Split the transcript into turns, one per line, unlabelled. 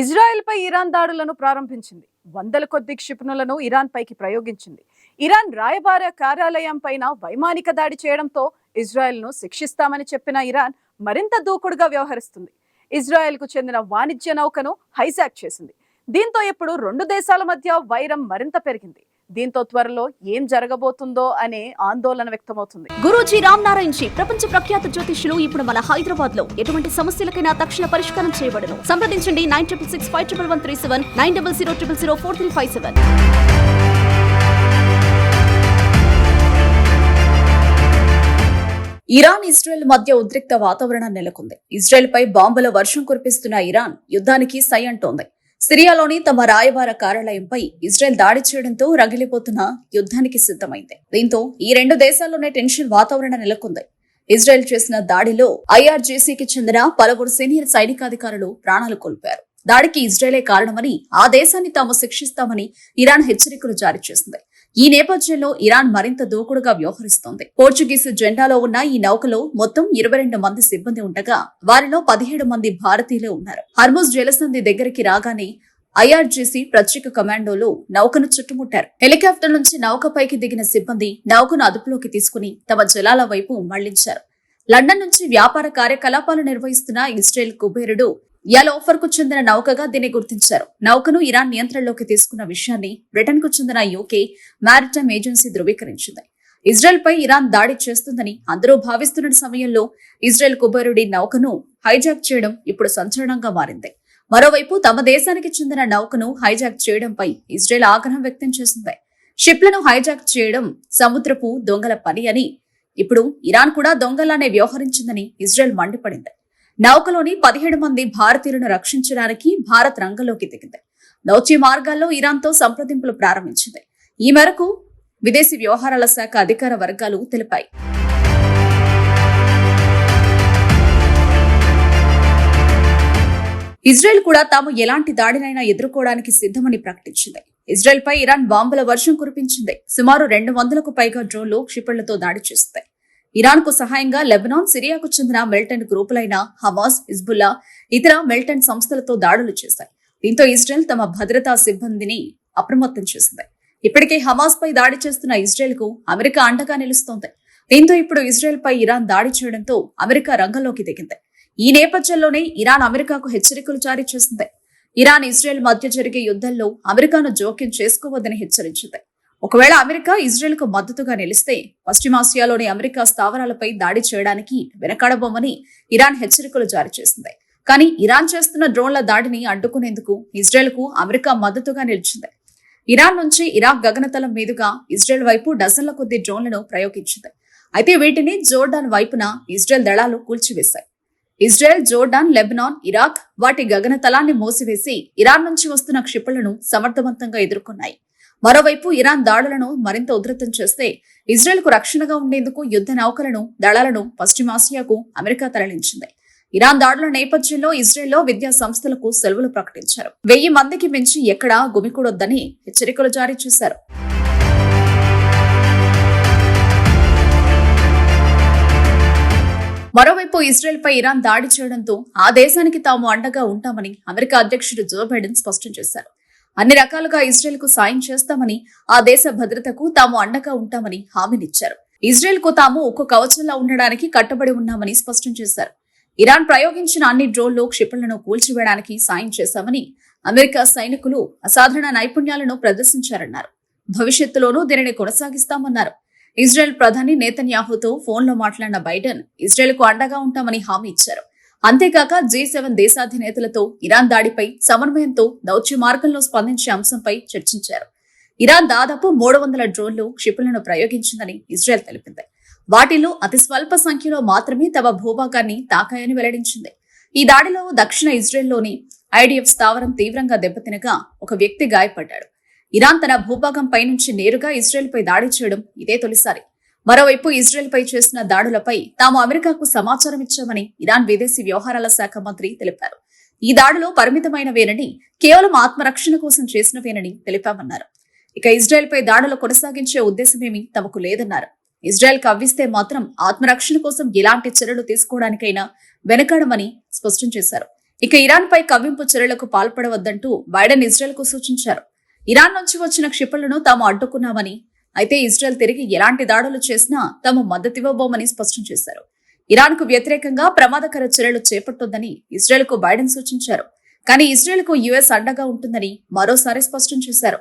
Israel పై Iran దాడులను ప్రారంభించింది. వందల కొద్ది క్షిపణులను ఇరాన్ పైకి ప్రయోగించింది. ఇరాన్ రాయబార కార్యాలయం పైన వైమానిక దాడి చేయడంతో ఇజ్రాయెల్ను శిక్షిస్తామని చెప్పిన ఇరాన్ మరింత దూకుడుగా వ్యవహరిస్తుంది. ఇజ్రాయెల్కు చెందిన వాణిజ్య నౌకను హైజాక్ చేసింది. దీంతో ఇప్పుడు రెండు దేశాల మధ్య వైరం మరింత పెరిగింది. దీంతో త్వరలో ఏం జరగబోతుందో అనే ఆందోళన వ్యక్తమవుతుంది.
గురూజీ రామ్ నారాయణ్ జీ ప్రపంచ ప్రఖ్యాత జ్యోతిష్యులు ఇప్పుడు మన హైదరాబాద్లో ఎటువంటి సమస్యలకైనా తక్షణ పరిష్కారం చేయబడను. సంప్రదించండి nine triple six five triple one three seven nine double zero triple zero four three five seven. Iran Israel మధ్య ఉద్రిక్త వాతావరణం నెలకొంది. ఇజ్రాయెల్ పై బాంబుల వర్షం కురిపిస్తున్న ఇరాన్ యుద్ధానికి సై అంటోంది. సిరియాలోని తమ రాయబార కార్యాలయంపై ఇజ్రాయెల్ దాడి చేయడంతో రగిలిపోతున్న యుద్ధానికి సిద్ధమైంది. దీంతో ఈ రెండు దేశాల్లోనే టెన్షన్ వాతావరణం నెలకొంది. ఇజ్రాయెల్ చేసిన దాడిలో ఐఆర్జీసీకి చెందిన పలువురు సీనియర్ సైనికాధికారులు ప్రాణాలు కోల్పోయారు. దాడికి ఇజ్రాయెలే కారణమని ఆ దేశాన్ని తాము శిక్షిస్తామని ఇరాన్ హెచ్చరికలు జారీ చేసింది. ఈ నేపథ్యంలో ఇరాన్ మరింత దూకుడుగా వ్యవహరిస్తోంది. పోర్చుగీస్ జెండాలో ఉన్న ఈ నౌకలో మొత్తం ఇరవై రెండు మంది సిబ్బంది ఉండగా వారిలో పదిహేడు మంది భారతీయులే ఉన్నారు. హర్మోజ్ జలసంధి దగ్గరికి రాగానే ఐఆర్జీసీ ప్రత్యేక కమాండోలు నౌకను చుట్టుముట్టారు. హెలికాప్టర్ నుంచి నౌకపైకి దిగిన సిబ్బంది నౌకను అదుపులోకి తీసుకుని తమ జలాల వైపు మళ్ళించారు. లండన్ నుంచి వ్యాపార కార్యకలాపాలు నిర్వహిస్తున్న ఇస్రాయెల్ కుబేరుడు యలోఫర్కు చెందిన నౌకగా దీన్ని గుర్తించారు. నౌకను ఇరాన్ నియంత్రణలోకి తీసుకున్న విషయాన్ని బ్రిటన్కు చెందిన యూకే మారిటైమ్ ఏజెన్సీ ధృవీకరించింది. ఇజ్రాయెల్ పై ఇరాన్ దాడి చేస్తుందని అందరూ భావిస్తున్న సమయంలో ఇజ్రాయెల్ కుబేరుడి నౌకను హైజాక్ చేయడం ఇప్పుడు సంచలనంగా మారింది. మరోవైపు తమ దేశానికి చెందిన నౌకను హైజాక్ చేయడంపై ఇజ్రాయెల్ ఆగ్రహం వ్యక్తం చేసింది. షిప్లను హైజాక్ చేయడం సముద్రపు దొంగల పని అని ఇప్పుడు ఇరాన్ కూడా దొంగలానే వ్యవహరించిందని ఇజ్రాయెల్ మండిపడింది. నౌకలోని పదిహేడు మంది భారతీయులను రక్షించడానికి భారత్ రంగంలోకి దిగింది. నౌచీ మార్గాల్లో ఇరాన్తో సంప్రదింపులు ప్రారంభించింది. ఈ మేరకు విదేశీ వ్యవహారాల శాఖ అధికార వర్గాలు తెలిపాయి. ఇజ్రాయెల్ కూడా తాము ఎలాంటి దాడినైనా ఎదుర్కోవడానికి సిద్ధమని ప్రకటించింది. ఇజ్రాయెల్ పై ఇరాన్ బాంబుల వర్షం కురిపించింది. సుమారు రెండు వందలకు పైగా డ్రోన్లు క్షిపణులతో దాడి చేస్తాయి ఇరాన్కు సహాయంగా లెబనాన్ సిరియాకు చెందిన మిలిటెంట్ గ్రూపులైన హమాస్ హిజ్బుల్లా ఇతర మిలిటెంట్ సంస్థలతో దాడులు చేశాయి. దీంతో ఇజ్రాయెల్ తమ భద్రతా సిబ్బందిని అప్రమత్తం చేసింది. ఇప్పటికే హమాస్ పై దాడి చేస్తున్న ఇజ్రాయెల్కు అమెరికా అండగా నిలుస్తోంది. దీంతో ఇప్పుడు ఇజ్రాయెల్ పై ఇరాన్ దాడి చేయడంతో అమెరికా రంగంలోకి దిగింది. ఈ నేపథ్యంలోనే ఇరాన్ అమెరికాకు హెచ్చరికలు జారీ చేసింది. ఇరాన్ ఇజ్రాయెల్ మధ్య జరిగే యుద్ధంలో అమెరికాను జోక్యం చేసుకోవద్దని హెచ్చరించింది. ఒకవేళ అమెరికా ఇజ్రాయెల్కు మద్దతుగా నిలిస్తే పశ్చిమాసియాలోని అమెరికా స్థావరాలపై దాడి చేయడానికి వెనకాడబోమని ఇరాన్ హెచ్చరికలు జారీ చేసింది. కానీ ఇరాన్ చేస్తున్న డ్రోన్ల దాడిని అడ్డుకునేందుకు ఇజ్రాయెల్కు అమెరికా మద్దతుగా నిలిచింది. ఇరాన్ నుంచి ఇరాక్ గగనతలం మీదుగా ఇజ్రాయెల్ వైపు డజన్ల కొద్ది డ్రోన్లను ప్రయోగించింది. అయితే వీటిని జోర్డాన్ వైపున ఇజ్రాయెల్ దళాలు కూల్చివేశాయి. ఇజ్రాయెల్ జోర్డాన్ లెబనాన్ ఇరాక్ వాటి గగనతలాన్ని మూసివేసి ఇరాన్ నుంచి వస్తున్న క్షిపణులను సమర్థవంతంగా ఎదుర్కొన్నాయి. మరోవైపు ఇరాన్ దాడులను మరింత ఉధృతం చేస్తే ఇజ్రాయెల్కు రక్షణగా ఉండేందుకు యుద్ధ నౌకలను దళాలను పశ్చిమాసియాకు అమెరికా తరలించింది. ఇరాన్ దాడుల నేపథ్యంలో ఇజ్రాయెల్లో విద్యా సంస్థలకు సెలవులు ప్రకటించారు. వెయ్యి మందికి మించి ఎక్కడా గుమికూడొద్దని హెచ్చరికలు జారీ చేశారు. మరోవైపు ఇజ్రాయెల్ పై ఇరాన్ దాడి చేయడంతో ఆ దేశానికి తాము అండగా ఉంటామని అమెరికా అధ్యక్షుడు జో బైడెన్ స్పష్టం చేశారు. అన్ని రకాలుగా ఇజ్రాయెల్కు సాయం చేస్తామని ఆ దేశ భద్రతకు తాము అండగా ఉంటామని హామీనిచ్చారు. ఇజ్రాయెల్కు తాము ఒక్క కవచంలా ఉండడానికి కట్టుబడి ఉన్నామని స్పష్టం చేశారు. ఇరాన్ ప్రయోగించిన అన్ని డ్రోన్లు క్షిపణులను కూల్చివేయడానికి సాయం చేశామని అమెరికా సైనికులు అసాధారణ నైపుణ్యాలను ప్రదర్శించారన్నారు. భవిష్యత్తులోనూ దీనిని కొనసాగిస్తామన్నారు. ఇజ్రాయెల్ ప్రధాని నేతన్యాహుతో ఫోన్లో మాట్లాడిన బైడెన్ ఇజ్రాయెల్కు అండగా ఉంటామని హామీ ఇచ్చారు. అంతేకాక జీ సెవెన్ దేశాధినేతలతో ఇరాన్ దాడిపై సమన్వయంతో దౌత్య మార్గంలో స్పందించే అంశంపై చర్చించారు. ఇరాన్ దాదాపు మూడు వందల డ్రోన్లు క్షిపణులను ప్రయోగించిందని ఇజ్రాయెల్ తెలిపింది. వాటిలో అతి స్వల్ప సంఖ్యలో మాత్రమే తమ భూభాగాన్ని తాకాయని వెల్లడించింది. ఈ దాడిలో దక్షిణ ఇజ్రాయెల్లోని ఐడిఎఫ్ స్థావరం తీవ్రంగా దెబ్బతినగా ఒక వ్యక్తి గాయపడ్డాడు. ఇరాన్ తన భూభాగం పైనుంచి నేరుగా ఇజ్రాయెల్ పై దాడి చేయడం ఇదే తొలిసారి. మరోవైపు ఇజ్రాయెల్ పై చేసిన దాడులపై తాము అమెరికాకు సమాచారం ఇచ్చామని ఇరాన్ విదేశీ వ్యవహారాల శాఖ మంత్రి తెలిపారు. ఈ దాడులు పరిమితమైనవేనని కేవలం ఆత్మరక్షణ కోసం చేసినవేనని తెలిపామన్నారు. ఇక ఇజ్రాయెల్పై దాడులు కొనసాగించే ఉద్దేశమేమీ తమకు లేదన్నారు. ఇజ్రాయెల్ కవ్విస్తే మాత్రం ఆత్మరక్షణ కోసం ఎలాంటి చర్యలు తీసుకోవడానికైనా వెనకాడమని స్పష్టం చేశారు. ఇక ఇరాన్ పై కవ్వింపు చర్యలకు పాల్పడవద్దంటూ బైడెన్ ఇజ్రాయెల్కు సూచించారు. ఇరాన్ నుంచి వచ్చిన క్షిపణులను తాము అడ్డుకున్నామని అయితే ఇజ్రాయెల్ తిరిగి ఎలాంటి దాడులు చేసినా తాము మద్దతివ్వబోమని స్పష్టం చేశారు. ఇరాన్కు వ్యతిరేకంగా ప్రమాదకర చర్యలు చేపట్టొద్దని ఇజ్రాయెల్కు బైడెన్ సూచించారు. కానీ ఇజ్రాయెల్కు యుఎస్ అండగా ఉంటుందని మరోసారి స్పష్టం చేశారు.